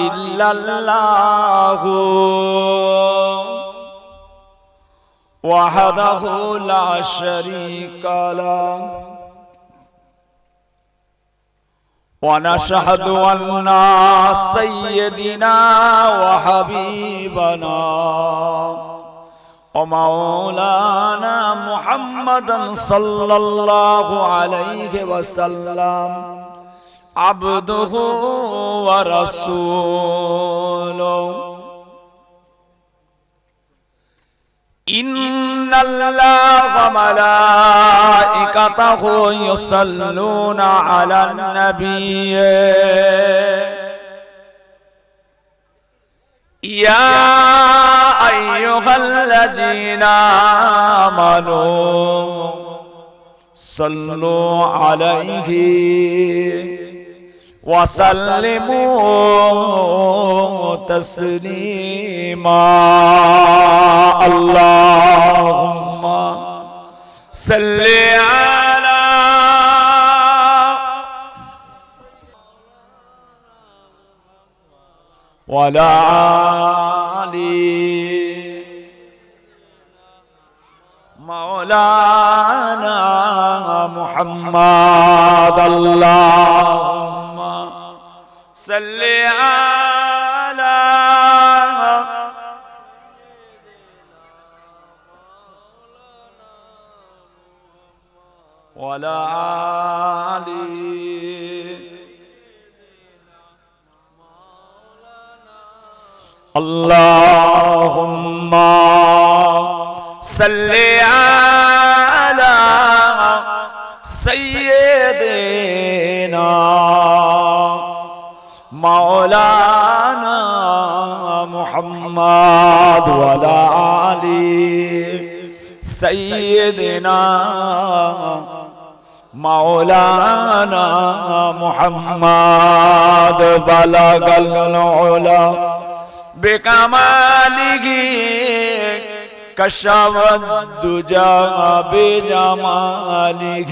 إلا الله وحده لا شريك له ونشهد أن سيدنا وحبيبنا ومولانا محمدا صلى الله عليه وسلم عبده ورسوله. إن الله وملائكته يصلون على النبي. يا أيها الذين آمنوا صلوا عليه. وسلموا تسليما. اللهم صل على ولا علي مولانا محمد. اللهم صل على ولا علي اللهم صل على مولانا محمد وعلى آل سيدنا مولانا محمد. بلغ العلا بكماله كشف الدجى بجماله.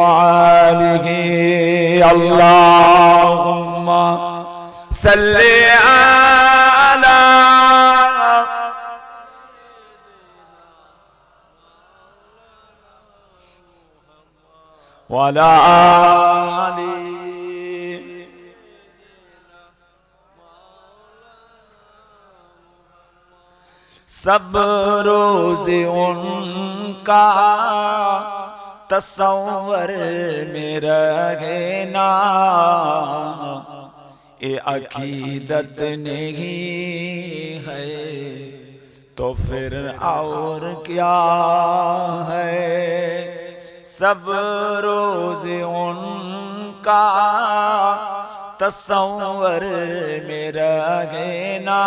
وآله اللهم سل على ولا آله سب روز ان کا تصور میرا گینا اے عقیدت نہیں ہے تو پھر اور کیا ہے؟ سب روز ان کا تصور میرا گینا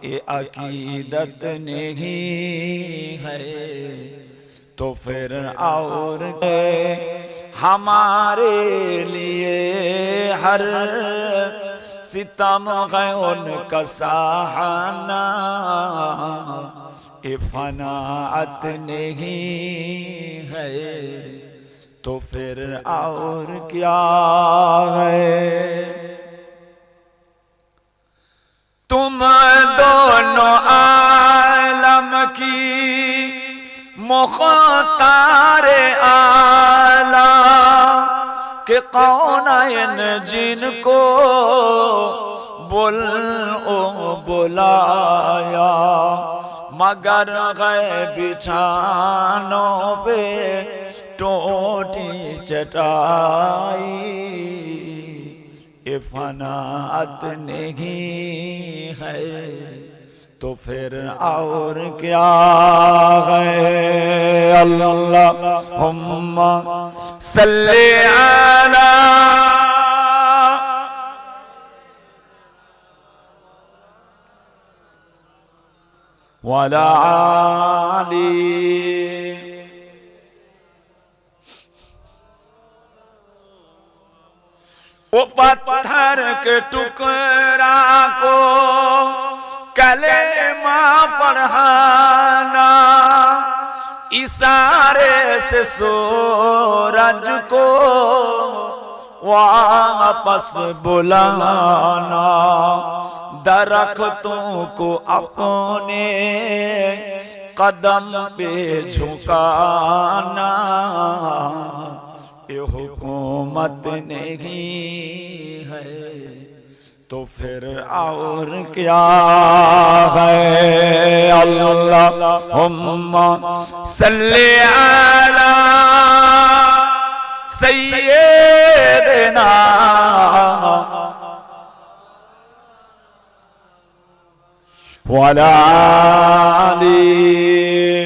اے عقیدت نہیں ہے۔ تو پھر اور ہمارے لیے ہر ستم ہے ان کا سہانا۔ فنا فناعت نہیں ہے۔ تو پھر اور کیا ہے؟ تم دونوں عالم کی مختار آلہ کہ کون جن کو بل او بلایا مگر گئے بچھانوں پہ ٹوٹی چٹائی یہ فنات نہیں ہے تو پھر اور کیا ہے؟ اللہم صلی علی وعلى علی وہ پتھر کے ٹکڑا کو کلمہ پڑھانا اسارے سے سورج کو واپس بلانا، درختوں کو اپنے قدم پہ جھکانا۔ یہ حکومت نہیں ہے۔ تو پھر اور کیا ہے اللہ صلی علی سیدنا وعلی علی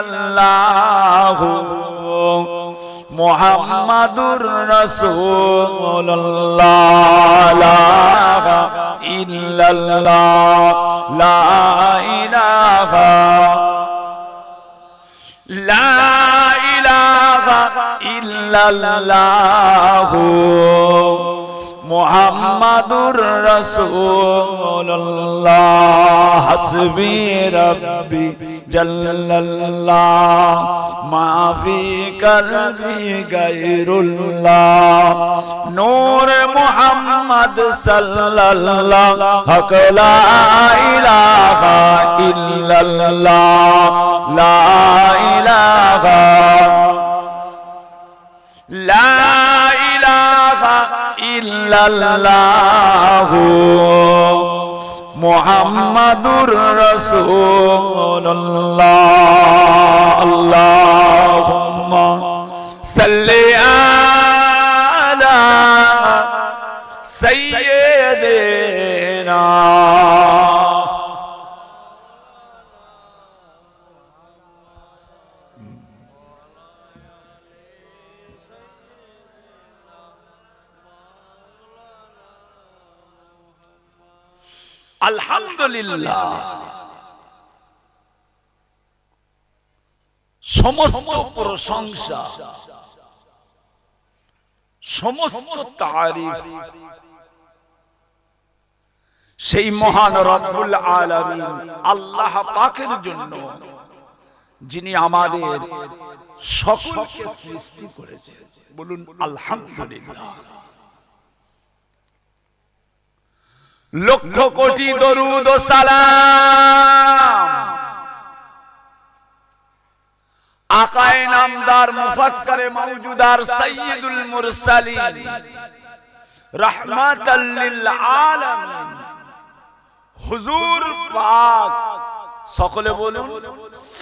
ইল্লাল্লাহু মুহাম্মাদুর রাসূলুল্লাহ লা ইল্লাল্লাহ লা মুহাম্মাদুর রাসূলুল্লাহ, হাসবি রব্বি জাল্লাল্লাহ মা ফি কলবি গায়রুল্লাহ, নূর মুহাম্মদ সাল্লাল্লাহ, হক লা ইলাহা ইল্লাল্লাহ, লা ইলাহা, লা ইল্লাল্লাহু মুহাম্মাদুর রাসূলুল্লাহ। আল্লাহুম্মা সাল্লি আলা সাইয়্যিদিনা আলহামদুলিল্লাহ। সমস্ত প্রশংসা, সমস্ত তারিফ। সেই মহান রব্বুল আলামিন আল্লাহ পাকের জন্য যিনি আমাদের সকলকে সৃষ্টি করেছেন। বলুন, আলহামদুলিল্লাহ। লক্ষ কোটি দরুদ ও সালাম। আকায় নামদার মুফাক্কারে মাওজুদার সাইয়্যিদুল মুরসালিন। রাহমাতাল লিল আলামিন হুজুর পাক। সকলে বলুন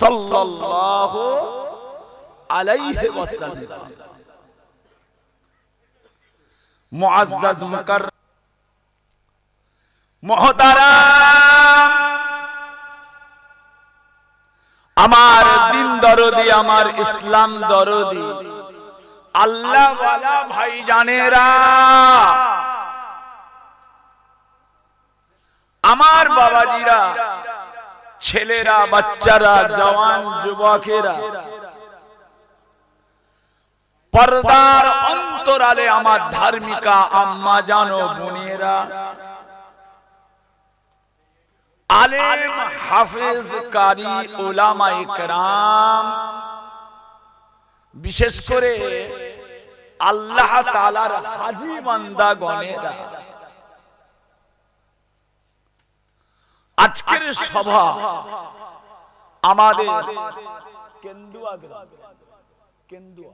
সাল্লাল্লাহু আলাইহি ওয়াসাল্লাম। মুআজ্জাজ মুকার আমার দিন দরদি, আমার ইসলাম দরদি আল্লাহ ভাই জানেরা আমার বাবাজিরা, ছেলেরা, বাচ্চারা, জওয়ান যুবকেরা, পর্দার অন্তরালে আমার ধার্মিকা আম্মা জানো বোনেরা আলেম হাফেজ কারি ওলামা ইকরাম বিশেষ করে আল্লাহ তালার হাজি বান্দা গণেরা আজকের সভা আমাদের কেন্দুয়া গ্রাম। কেন্দুয়া।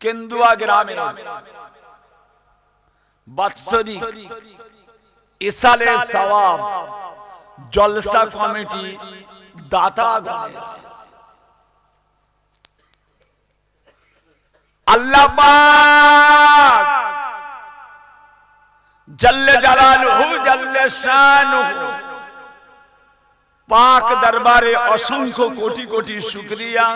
কেন্দুয়া গ্রামে বাৎসরিক ইসালে সওয়াব জলসা কমিটি দাতা আল্লাহ পাক জল্লে জালালুহু জল্লে শানুহু পাক দরবারে অসংখ্য কোটি কোটি শুকরিয়া।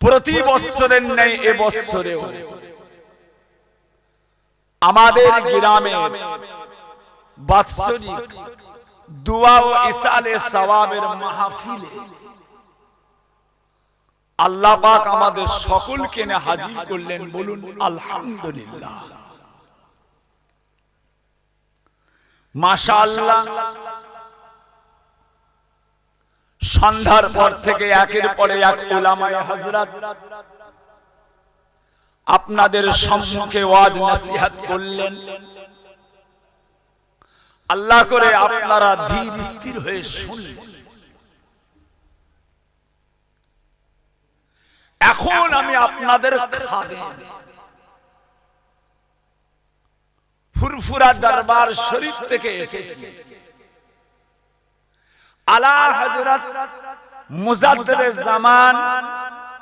প্রতি বৎসরের নেই এ বৎসরেও আমাদের গ্রামে বাৎসরিক দুয়া ও ইসালে সওয়াবের মাহফিলে আল্লাহ পাক আমাদের সকলকে এনে হাজির করলেন বলুন আলহামদুলিল্লাহ। মাশাআল্লাহ সন্ধ্যার পর থেকে একের পরে এক ওলামায়ে হযরত আপনাদের সম্মুখে ওয়াজ নসিহত করলেন। আল্লাহ করে আপনারা ধীর স্থির হয়ে শুনলেন। এখন আমি আপনাদের খাবে ফুরফুরা দরবার শরীফ থেকে এসেছি। আলা হযরত মুজাদ্দিদ জামান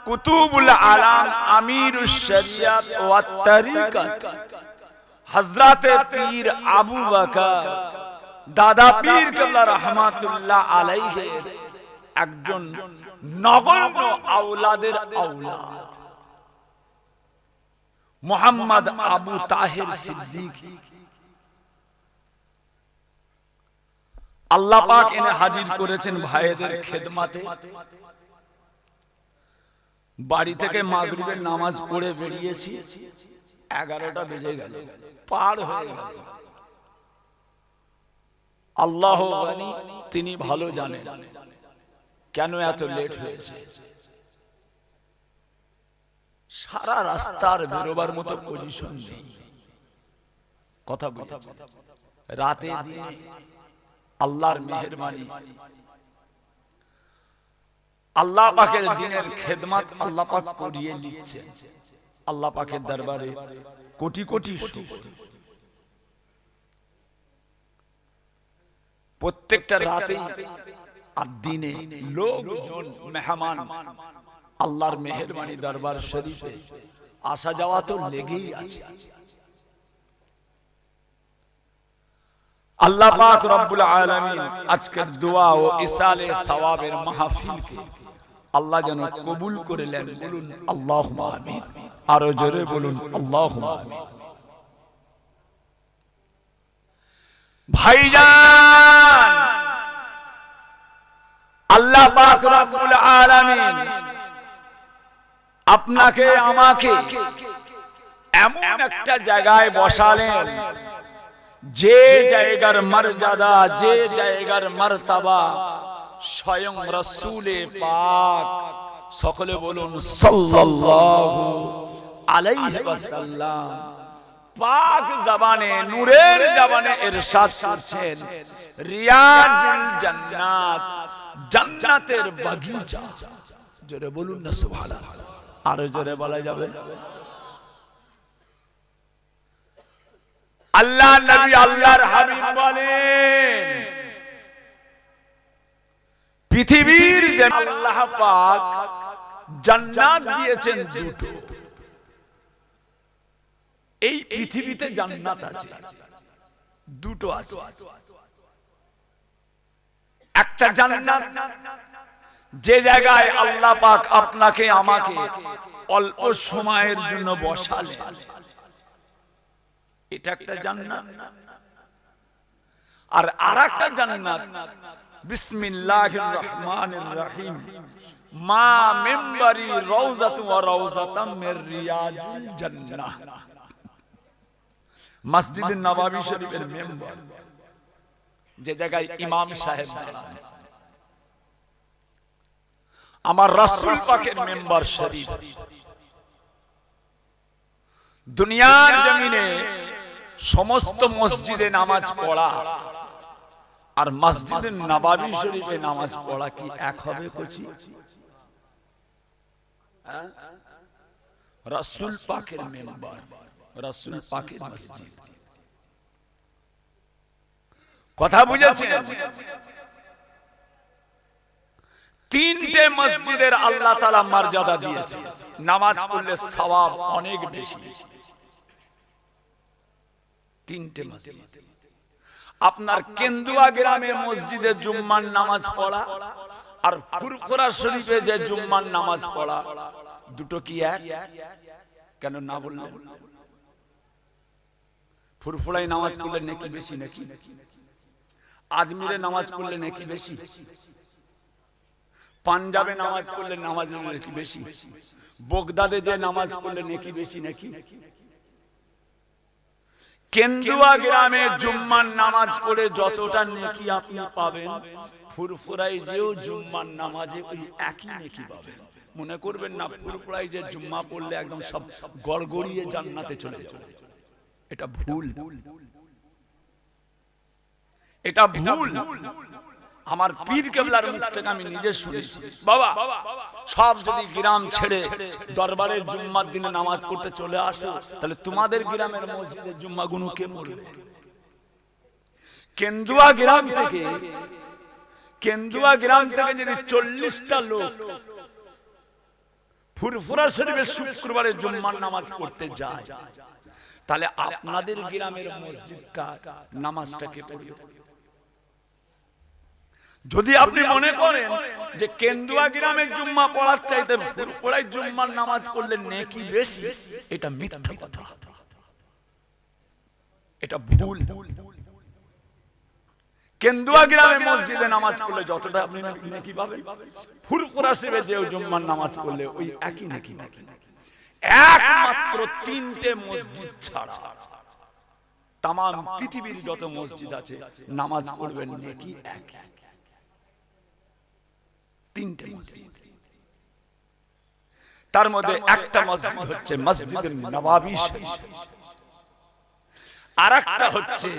কুতুবুল আলাম আমির শরিয়াত ওয়া তরিকত। হযরত পীর আবু বকর, দাদা পীর কেবলা রহমাতুল্লাহ আলাইহি, একজন নগণ্য আওলাদের আওলাদ। মোহাম্মদ আবু তাহের সিদ্দিক। আল্লাহ পাক এনে হাজির করেছেন ভাইদের খেদমাতে। বাড়ি থেকে মাগরিবের নামাজ পড়ে বেরিয়েছি। এগারোটা বেজে গেল। পার হয়ে গেল। আল্লাহ তিনি ভালো জানেন। কেন এত লেট হয়েছে? সারা রাস্তার বেরোবার মতো পজিশন নেই। কথা বুঝেছেন রাতে দিয়ে আল্লাহর মেহরবানি। আল্লাহ পাকের দিনের খেদমাত আল্লাহ পাক করিয়ে নিচ্ছেন আল্লাহ পাকের দরবারে কোটি কোটি প্রত্যেকটা রাতেই আর দিনে লোকজন মেহমান। আল্লাহর মেহরবানি দরবার শরীফে আসা যাওয়া তো লেগেই আছে। আল্লাহ পাক রব্বুল আলামিন আজকের দোয়া ও ইসালে সওয়াবের মাহফিলকে আল্লাহ যেন কবুল করে নেন। বলুন আমিন। আরও জোরে বলুন আমিন। ভাইজান! আল্লাহ পাক আপনাকে, আমাকে এমন একটা জায়গায় বসালেন, যে জায়গার মর্যাদা, যে জায়গার মর্তবা স্বয়ং রসুলে পাক। সকলে বলুন সাল্লাল্লাহু আলাইহি ওয়াসাল্লাম। পাক জবানে নূরের জবানে ইরশাদ করছেন। রিয়াজুল জান্নাত। জান্নাতের বাগিচা। জোরে বলুন না সুবহানাল্লাহ। আরও জোরে বলা যাবে? আল্লাহ নবী আল্লাহর হাবিব বলেন পৃথিবীর আল্লাহ পাক জান্নাত দিয়েছেন দুটো। এই পৃথিবীতে জান্নাত আছে, দুটো আছে। একটা জান্নাত, যে জায়গায় আল্লাহ পাক আপনাকে, আমাকে অল্প সময়ের জন্য বসালেন। এটা একটা জান্নাত। আর জান্নাত। জায়গায় ইমাম সাহেব আমার রাসূল পাকের মেম্বার শরীফ। দুনিয়ার জমিনে সমস্ত মসজিদে নামাজ পড়া। আর মসজিদে নবাবী শরীফে নামাজ পড়া কি এক হবে কচি? হ্যাঁ? রাসূল পাকের মেম্বার রাসূল পাকের মসজিদ। কথা বুঝেছেন? তিনটে মসজিদের আল্লাহ তালা মর্যাদা দিয়েছে। নামাজ পড়লে সওয়াব অনেক বেশি। তিনটে মসজিদ। আপনার কেন্দুয়া গ্রামে মসজিদে জুম্মার নামাজ পড়া আর ফুরফুরা শরীফে যে জুম্মার নামাজ পড়া দুটো কি এক? কেন না বললেন? ফুরফুরাই নামাজ পড়লে নাকি বেশি নাকি? আজমিরে নামাজ পড়লে নাকি বেশি? পাঞ্জাবে নামাজ পড়লে নামাজ নাকি বেশি? বগদাদে যে নামাজ পড়লে নাকি বেশি নাকি নাকি? কেন্দুয়া গ্রামে জুম্মার নামাজ পড়ে যতটা নেকি আপনি পাবেন ফুরফুরাই যেও জুম্মার নামাজে ওই একই নেকি পাবেন। মনে করবেন না ফুরফুরাই যে জুম্মা পড়লে একদম সব গড়গড়িয়ে জান্নাতে চলে যাবে। এটা ভুল। এটা ভুল। আমার পীর কেবলার মুখ থেকে আমি নিজে শুনেছি। বাবা, সব যদি গ্রাম ছেড়ে দরবারের জুম্মার দিনে নামাজ পড়তে চলে আসো, তাহলে তোমাদের গ্রামের মসজিদের জুম্মা গুনু কে মরবে? কেন্দুয়া গ্রাম থেকে, কেন্দুয়া গ্রাম থেকে যদি চল্লিশটা লোক ফুরফুরা শরীফের শুক্রবারে জুম্মার নামাজ পড়তে যায়, তাহলে আপনাদের গ্রামের মসজিদটা নামাজটাকে পড়বে? যদি আপনি মনে করেন যে কেন্দুয়া গ্রামের জুম্মা পড়ার চাইতে ফুরফুরাই জুম্মার নামাজ পড়লে নেকি বেশি? এটা মিথ্যা কথা। এটা ভুল। কেন্দুয়া গ্রামে মসজিদে নামাজ পড়লে যতটা আপনি নেকি পাবেন ফুরফুরা শিবে যে জুম্মার নামাজ পড়লে ওই একই নেকি একমাত্র তিনটে মসজিদ ছাড়া। তাম পৃথিবীর যত মসজিদ আছে নামাজ পড়বেন নেকি এক তিনটে মসজিদ। তার মধ্যে একটা মসজিদ হচ্ছে মসজিদ নবাবি শরীফ। আর একটা হচ্ছে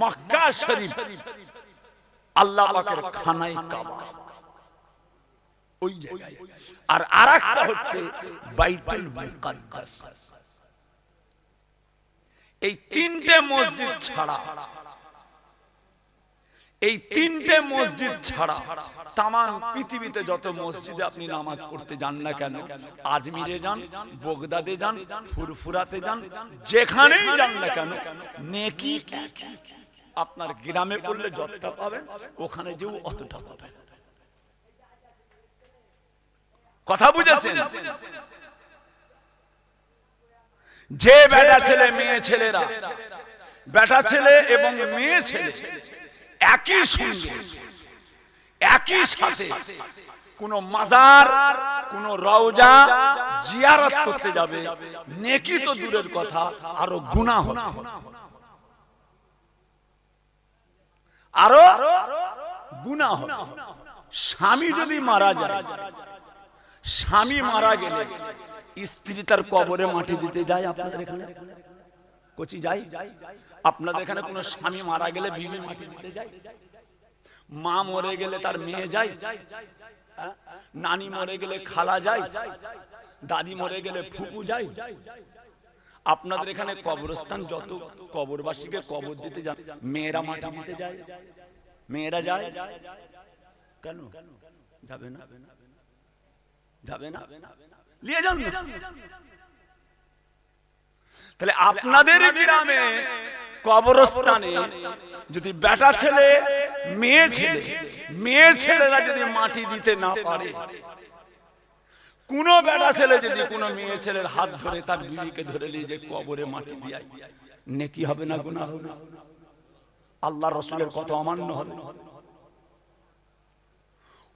মক্কা শরীফ। আল্লাহ পাকের কাবা। ওই জায়গায়। আর আরেকটা হচ্ছে বাইতুল মুকাদ্দাস। এই তিনটে মসজিদ ছাড়া এই তিনটে মসজিদ ছাড়া তাম পৃথিবীতে যত মসজিদে আপনি নামাজ পড়তে যান না কেন, আজমিরে যান, বগদাদে যান, ফুরফুরাতে যান, যেখানেই যান না কেন, নেকি আপনার গ্রামে পড়লে যতটা পাবেন, ওখানে যেও অতটা পাবেন। কথা বুঝেছেন? যে বেটা ছেলে, মেয়ে ছেলেরা, বেটা ছেলে এবং মেয়ে ছেলে একই সঙ্গে একই সাথে কোন মাজার কোন রওজা জিয়ারত করতে যাবে। নেকি তো দূরের কথা আরও গুনাহ হবে। আরও গুনাহ হবে। স্বামী যদি মারা যায় স্বামী মারা গেলে স্ত্রী তার কবরে মাটি দিতে যায় আপনাদের এখানে। কচি যাই আপনাদের এখানে কোন স্বামী মারা গেলে বিবি মাটি দিতে যায়? মা মরে গেলে তার মেয়ে যায়? হ্যাঁ? নানি মরে গেলে খালা যায়? দাদি মরে গেলে ফুপু যায়? আপনাদের এখানে কবরস্থান যত, কবরবাসীকে কবর দিতে যান মেয়েরা মাটি দিতে যায়? মেয়েরা যায়? কেন? যাবে না? যাবে না? নিয়ে যান। তাহলে আপনাদের গ্রামে কবরস্থানে যদি বেটা ছেলে মেয়ে ছেলে মেয়ে ছেলেরা যদি মাটি দিতে না পারে কোন বেটা ছেলে যদি কোনো মেয়ে ছেলের হাত ধরে তার বিবিকে ধরে নিয়ে যে কবরে মাটি দিয়ে নেকি হবে না গুনাহ? হবে না আল্লাহ রসুলের কত অমান্য হবে।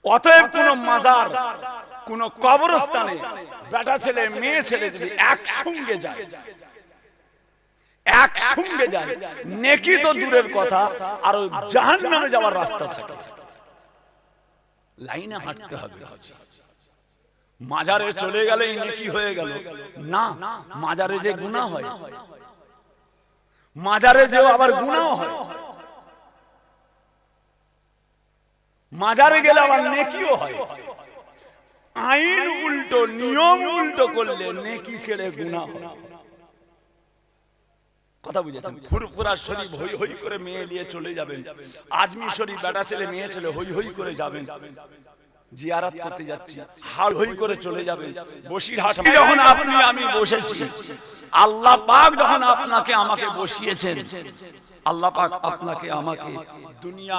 অতএব কোন মাজার কোন কবরস্থানে বেটা ছেলে মেয়ে ছেলে যদি একসঙ্গে যায় একসঙ্গে যায় নেকি তো দূরের কথা, আর ওই জাহান নামে যাওয়ার রাস্তা থাকে। লাইনে হাঁটতে হবে। মাজারে চলে গেলেই নেকি হয়ে গেল। না, মাজারে যে গুনাহ হয়। মাজারে যে আবার গুনাহ হয়। মাজারে গেলে আবার নেকিও হয়। আইন উল্টো, নিয়ম উল্টো করলে নেকি ছেড়ে গুনাহ হয়। কথা বুঝেছেন? ফুরফুরা শরীফ হই হই করে মেয়ে নিয়ে চলে যাবেন। আজমি শরীফ বেটা ছেলে মেয়ে ছেলে হই হই করে যাবেন। জিয়ারাত করতে যাচ্ছি হাল হই করে চলে যাবেন। বসিরহাট যখন আপনি আমি বসেছি। আল্লাহ পাক যখন আপনাকে আমাকে বসিয়েছেন আল্লাহ পাক আপনাকে আমাকে দুনিয়া